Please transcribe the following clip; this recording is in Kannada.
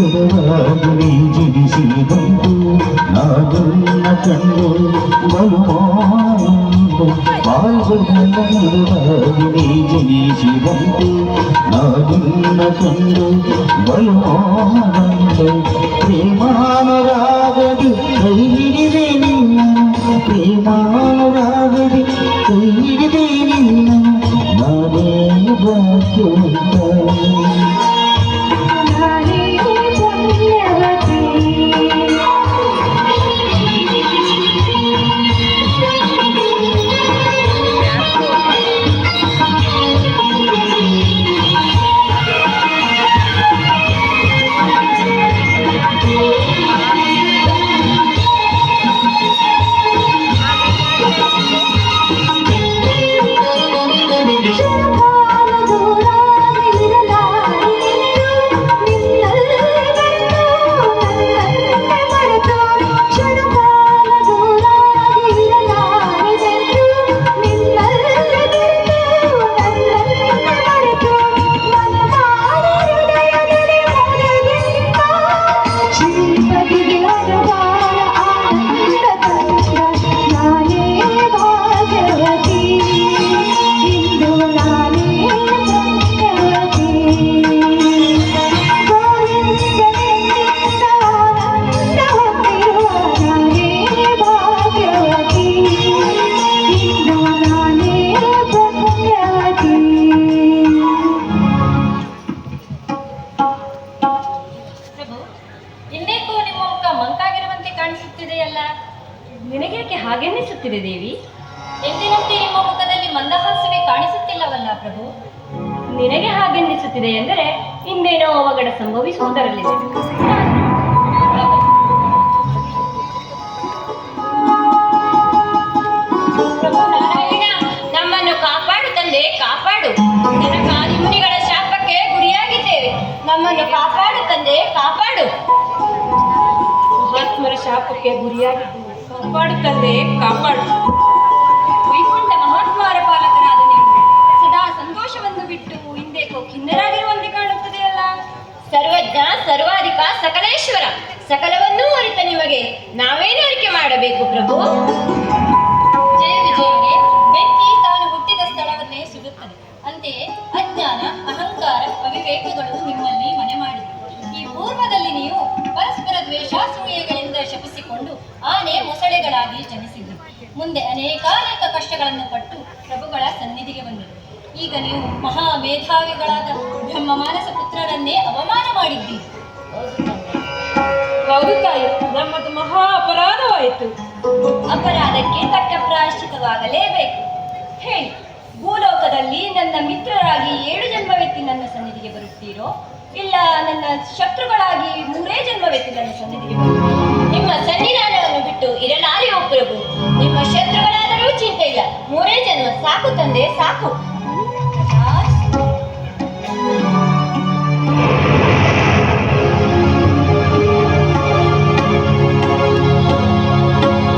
ಗಿಡವಾಗುವಿಂಜಿಗಿ ಸಿರಿದಂತು ನಾಗನ್ನ ಕಂಡು ಬಲುವಾಂಬು ಬಾಲ್ಗುಣವಾಗುವಿಂಜಿಗಿ ಸಿರಿದಂತು ನಾಗನ್ನ ಕಂಡು ಬಲುವಾಂಬು ಪ್ರೇಮಾನುರಾಗದಿ ಕೈ ಹಿಡಿದೆ ನಿನ್ನ ಪ್ರೇಮಾನುರಾಗದಿ ಕೈ ಹಿಡಿದೆ ನಿನ್ನ ನಾನೇ ಬಾಕ್ಯುಂತ ಹಾಗೆನ್ನಿಸುತ್ತಿದೆ ದೇವಿ ಎಂದಿನಂತೆ ನಿಮ್ಮ ಮುಖದಲ್ಲಿ ಮಂದಹಾಸವೇ ಕಾಣಿಸುತ್ತಿಲ್ಲವಲ್ಲ ಪ್ರಭು? ನಿನಗೆ ಹಾಗೆನ್ನಿಸುತ್ತಿದೆ ಎಂದರೆ ಇಂದೇನೋ ಅವಘಡ ಸಂಭವಿಸುವುದರಲ್ಲಿದೆ. ನಮ್ಮನ್ನು ಕಾಪಾಡು ತಂದೆ, ಕಾಪಾಡು. ಕಾಲಿ ಮುನಿಗಳ ಶಾಪಕ್ಕೆ ಗುರಿಯಾಗಿದ್ದೇವೆ. ನಮ್ಮನ್ನು ಕಾಪಾಡು ತಂದೆ, ಕಾಪಾಡು. ಮಹಾತ್ಮರ ಶಾಪಕ್ಕೆ ಗುರಿಯಾಗಿದ್ದು ಕಾಪಾಡು ಕಾಪಾಡು. ವೈಕುಂಠ ಮಹಾತ್ಮಾರ ಪಾಲಕರಾದ ನೀವು ಸದಾ ಸಂತೋಷವನ್ನು ಬಿಟ್ಟು ಹಿಂದೇಕೋ ಖಿನ್ನರಾಗಿರುವಂತೆ ಕಾಣುತ್ತದೆಯಲ್ಲ? ಸರ್ವಜ್ಞ, ಸರ್ವಾಧಿಕ, ಸಕಲೇಶ್ವರ. ಸಕಲವನ್ನೂ ಅರಿತ ನಿಮಗೆ. ನಾವೇನು ಅರಿಕೆ ಮಾಡಬೇಕು, ಪ್ರಭು? ಆನೆ ಜನಿಸಿದ್ರು. ಜನಿಸಿದ್ರಿ ಮುಂದೆ ಅನೇಕಾನೇಕ ಕಷ್ಟಗಳನ್ನು ಪಟ್ಟು ಪ್ರಭುಗಳ ಸನ್ನಿಧಿಗೆ ಬಂದರು. ಈಗ ನೀವು ಮಹಾ ಮೇಧಾವಿಗಳಾದ ಬ್ರಹ್ಮ ಮಾನಸ ಪುತ್ರರನ್ನೇ ಅವಮಾನ ಮಾಡಿದ್ದೀರಿ. ಹೌದು ತಾಯಿ ನಮ್ಮದು ಮಹಾ ಅಪರಾಧವಾಯಿತು. ಅಪರಾಧಕ್ಕೆ ತಕ್ಕ ಪ್ರಾಯಶ್ಚಿತವಾಗಲೇಬೇಕು. ಹೇಳಿ ಭೂಲೋಕದಲ್ಲಿ ನನ್ನ ಮಿತ್ರರಾಗಿ ಏಳು ಜನ್ಮವೆತ್ತಿ ನನ್ನ ಸನ್ನಿಧಿಗೆ ಬರುತ್ತೀರೋ? ಇಲ್ಲ ನನ್ನ ಶತ್ರುಗಳಾಗಿ ಮೂರೇ ಜನ್ಮವೆತ್ತಿ ನನ್ನ ಸನ್ನಿಧಿಗೆ ಬರುತ್ತೀರೋ? ಸಾಕು ತಂದೆ ಸಾಕು.